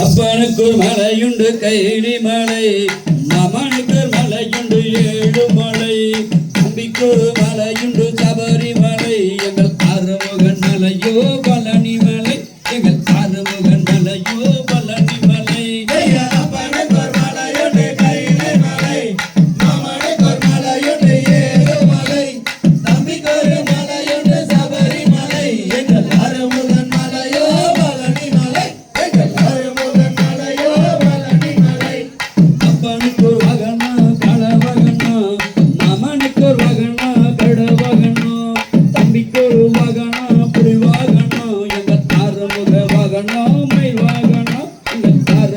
அப்பனுக்கு ஒரு மலையுண்டு கைலி மலை அம்மனுக்கு ஒரு மலையுண்டு ஏழு மலை தம்பிக்கு ஒரு மலையுண்டு சபரி மலை. எங்கள் ஆறுமுகன் மலையோ பழனி மலை எங்கள் ஆறுமுகன் மலையோ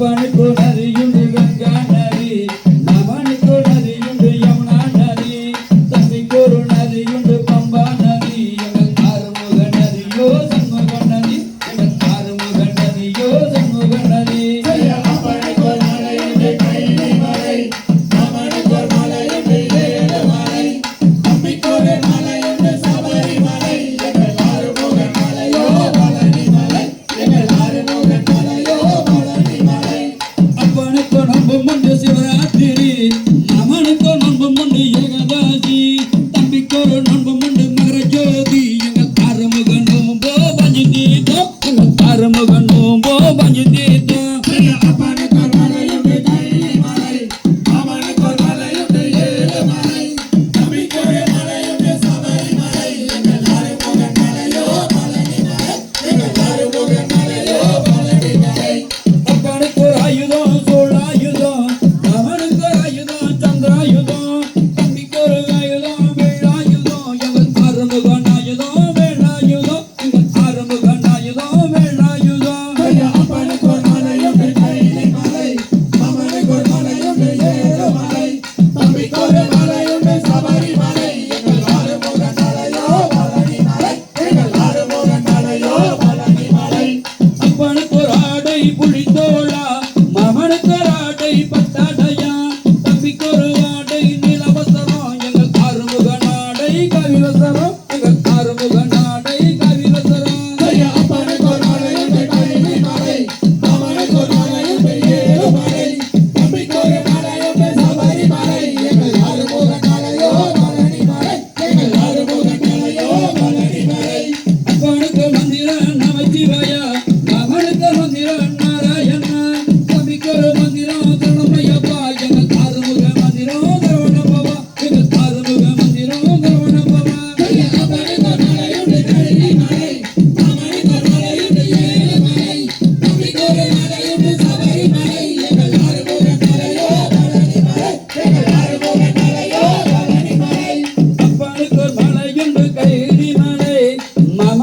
பணி போனதையும்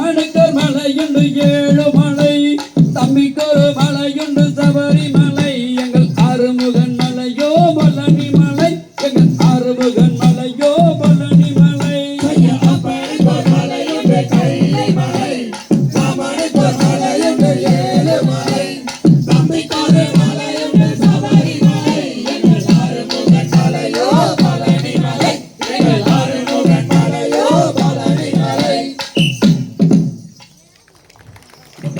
மாணிக்கர் மலை என்று ஏழும்